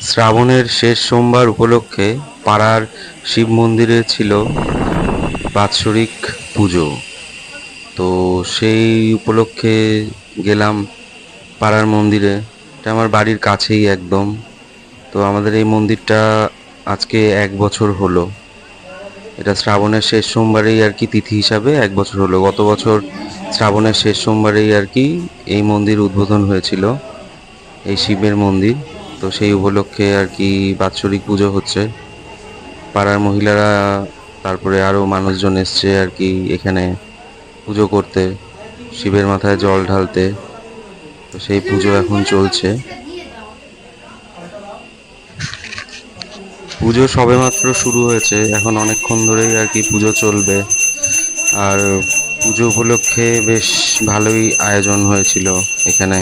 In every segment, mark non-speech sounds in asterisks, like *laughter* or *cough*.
শ্রাবণের শেষ সোমবার উপলক্ষে পাড়ার শিব মন্দিরে ছিল বাৎসরিক পুজো। তো সেই উপলক্ষে গেলাম পাড়ার মন্দিরে। এটা আমার বাড়ির কাছেই একদম। তো আমাদের এই মন্দিরটা আজকে এক বছর হলো। এটা শ্রাবণের শেষ সোমবারেই আর কি তিথি হিসাবে এক বছর হলো। গত বছর শ্রাবণের শেষ সোমবারেই আর কি এই মন্দির উদ্বোধন হয়েছিল। এই শিবের মন্দির। তো সেই উপলক্ষে আর কি বাৎসরিক পুজো হচ্ছে। পাড়ার মহিলারা, তারপরে আরও মানুষজন এসছে আর কি এখানে পুজো করতে, শিবের মাথায় জল ঢালতে। তো সেই পুজো এখন চলছে। পুজো সবেমাত্র শুরু হয়েছে। এখন অনেকক্ষণ ধরেই আর কি পুজো চলবে। আর পুজো উপলক্ষে বেশ ভালোই আয়োজন হয়েছিল এখানে।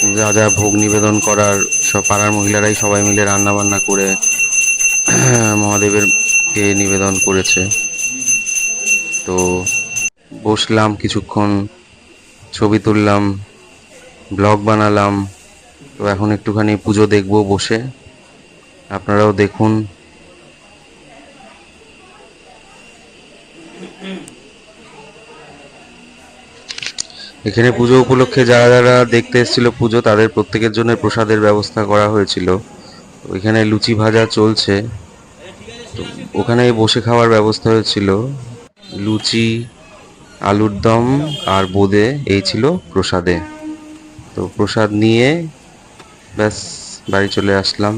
যা যা ভোগ নিবেদন করার সব পাড়ার মহিলারাই সবাই মিলে রান্না বান্না করে *clears throat* মহাদেবেরকে নিবেদন করেছে। তো বসলাম কিছুক্ষণ, ছবি তুললাম, ব্লগ বানালাম, তো এখন একটুখানি পুজো দেখব বসে। আপনারাও দেখুন। এখানে পুজো উপলক্ষে যারা যারা দেখতে এসেছিল পুজো, তাদের প্রত্যেকের জন্য প্রসাদের ব্যবস্থা করা হয়েছিল। তো এখানে লুচি ভাজা চলছে। ওখানে বসে খাওয়ার ব্যবস্থা হয়েছিল। লুচি, আলুর দম আর বোঁদে, এই ছিল প্রসাদে। তো প্রসাদ নিয়ে ব্যাস বাড়ি চলে আসলাম।